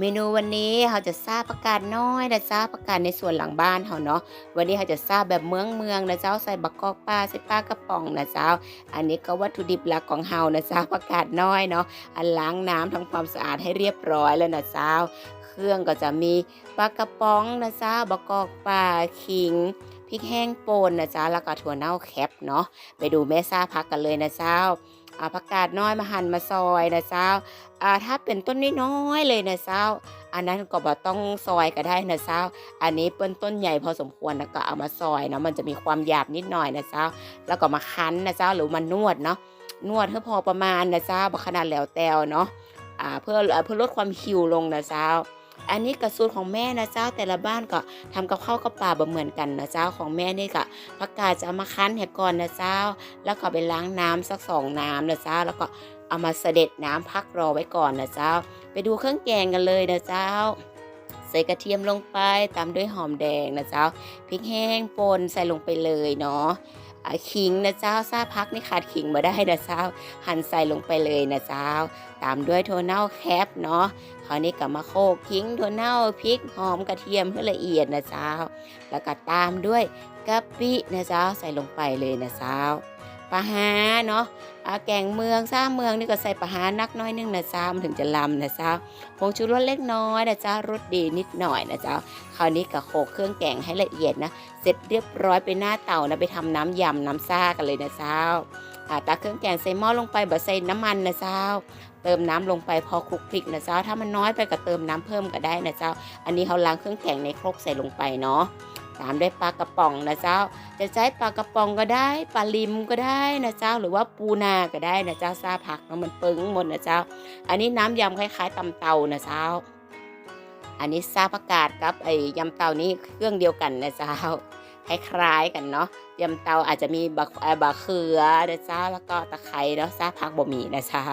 เมนูวันนี้เราจะทราบประกาศน้อยนะจ้าประกาศในส่วนหลังบ้านเขาเนาะวันนี้เราจะทราบแบบเมืองเมืองนะเจ้าใส่บักกอกปลาใส่ปลากระป๋องนะเจ้า อันนี้ก็วัตถุดิบหลักของเฮานะจ้าประกาศน้อยเนาะอันล้างน้ำทำความสะอาดให้เรียบร้อยแล้วนะเจ้า เครื่องก็จะมีปลากระป๋องนะจ้าบักกอกปลาขิงพริกแห้งป่นนะจ๊ะแล้วก็ถั่วเน่าแคปเนาะไปดูแม่ซาพักกันเลยนะเจ้า อ่าผักกาดน้อยมาหั่นมาซอยนะเจ้าอ่าถ้าเป็นต้นน้อยๆเลยนะเจ้า อันนั้นก็บ่ต้องซอยก็ได้นะเจ้า อันนี้เป็นต้นใหญ่พอสมควรนะก็เอามาซอยเนาะมันจะมีความหยาบนิดหน่อยนะเจ้า แล้วก็มาคั้นนะเจ้าหรือมานวดเนาะนวดให้พอประมาณนะเจ้าขนาดแหลวแตวเนาะอ่าเพื่อเพื่อลดความหิวลงนะเจ้า อันนี้กระสูตรของแม่นะเจ้าแต่ละบ้านก็ทำกับข้าวกับปลาบ่เหมือนกันนะเจ้าของแม่นี่ก็ผักกาดจะเอามาคั้นให้ก่อนนะเจ้า แล้วก็ไปล้างน้ำสักสองน้ำนะเจ้าแล้วก็เอามาเสด็จน้ำพักรอไว้ก่อนนะเจ้า ไปดูเครื่องแกงกันเลยนะเจ้าใส่กระเทียมลงไปตามด้วยหอมแดงนะเจ้าพริกแห้งป่นใส่ลงไปเลยเนาะ ขิงนะเจ้าซาพักนี่ขาดขิงมาได้นะเจ้า หั่นใส่ลงไปเลยนะเจ้า ตามด้วยถั่วเน่าแคปเนาะคราวนี้ก็มาโขลกขิงถั่วเน่าพริกหอมกระเทียมให้ละเอียดนะเจ้า แล้วก็ตามด้วยกะปินะเจ้าใส่ลงไปเลยนะเจ้า ปลาหาเนาะแกงเมืองซ่าเมืองนี่ก็ใส่ปลาหานักน้อยนึงนะจ้ามันถึงจะลำนะจ้าผงชูรสเล็กน้อยนะจ้ารสดีนิดหน่อยนะจ้าคราวนี้ก็โขลกเครื่องแกงให้ละเอียดนะเสร็จเรียบร้อยไปหน้าเตานะไปทำน้ำยำน้ำซ่ากันเลยนะจ้าอาตักเครื่องแกงใส่หม้อลงไปบบใส่น้ำมันนะเจ้า เติมน้ำลงไปพอคลุกคลิกนะเจ้า ถ้ามันน้อยไปก็เติมน้ำเพิ่มก็ได้นะเจ้า อันนี้เขาล้างเครื่องแกงในครกใส่ลงไปเนาะ ตามด้วยปลากระป๋องนะเจ้า จะใช้ปลากระป๋องก็ได้ปลาลิมก็ได้นะเจ้า หรือว่าปูนาก็ได้นะเจ้าซาผักเนาะมันปึ้งหมดนะเจ้า อันนี้น้ำยำคล้าย ๆตำเตานะเจ้า อันนี้ซาผักกาดกับไอ้ยำเตานี่เครื่องเดียวกันนะเจ้าคล้ายๆกันเนาะยำเตาอาจจะมีบักเอ่อบักเขือนะเจ้าแล้วก็ตะไคร้เนาะซาผักบะหมี่นะเจ้า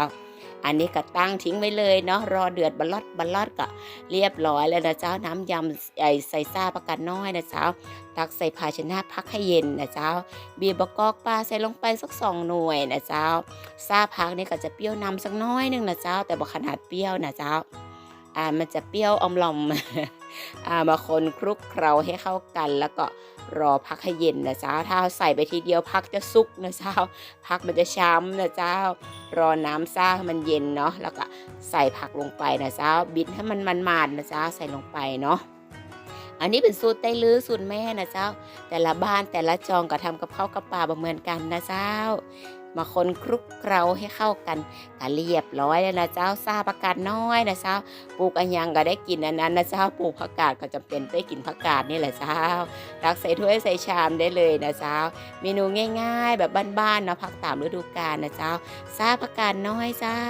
อันนี้ก็ตั้งทิ้งไว้เลยเนาะรอเดือดบลอดบลอดก็เรียบร้อยแล้วนะเจ้าน้ำยำไอใส่ซาประกันน้อยนะเจ้าตักใส่ภาชนะพักให้เย็นนะเจ้าบีบประกอกปลาใส่ลงไปสักสองหน่วยนะเจ้าซาพักนี่ก็จะเปรี้ยวนำสักน้อยหนึงนะเจ้า แต่บ่ขนาดเปรี้ยวนะเจ้าอ่ามันจะเปรี้ยวอมลอม มาคนคลุกเคล้าให้เข้ากัน แล้วก็รอพักให้เย็นนะเจ้า ถ้าใส่ไปทีเดียวพักจะสุกนะเจ้า พักมันจะช้ำนะเจ้า รอน้ำซ่าให้มันเย็นเนาะ แล้วก็ใส่ผักลงไปนะเจ้า บิดให้มันมันๆนะเจ้า ใส่ลงไปเนาะอันนี้เป็นสูตรไต้ลื้อสูตรแม่นะเจ้า แต่ละบ้านแต่ละจองก็ทำกับข้าวกับปลาเหมือนกันนะเจ้า มาคนคลุกเคล้าให้เข้ากันก็เรียบร้อยแล้วนะเจ้าซาผักกาดน้อยนะเจ้าปลูกอันยังก็ได้กินอันนั้นนะเจ้าปลูกผักกาดก็จำเป็นได้กินผักกาดนี่แหละเจ้าตักใส่ถ้วยใส่ชามได้เลยนะเจ้าเมนูง่าย ๆ แบบบ้านๆเนาะผักตามฤดูกาลนะเจ้าซาผักกาดน้อยเจ้า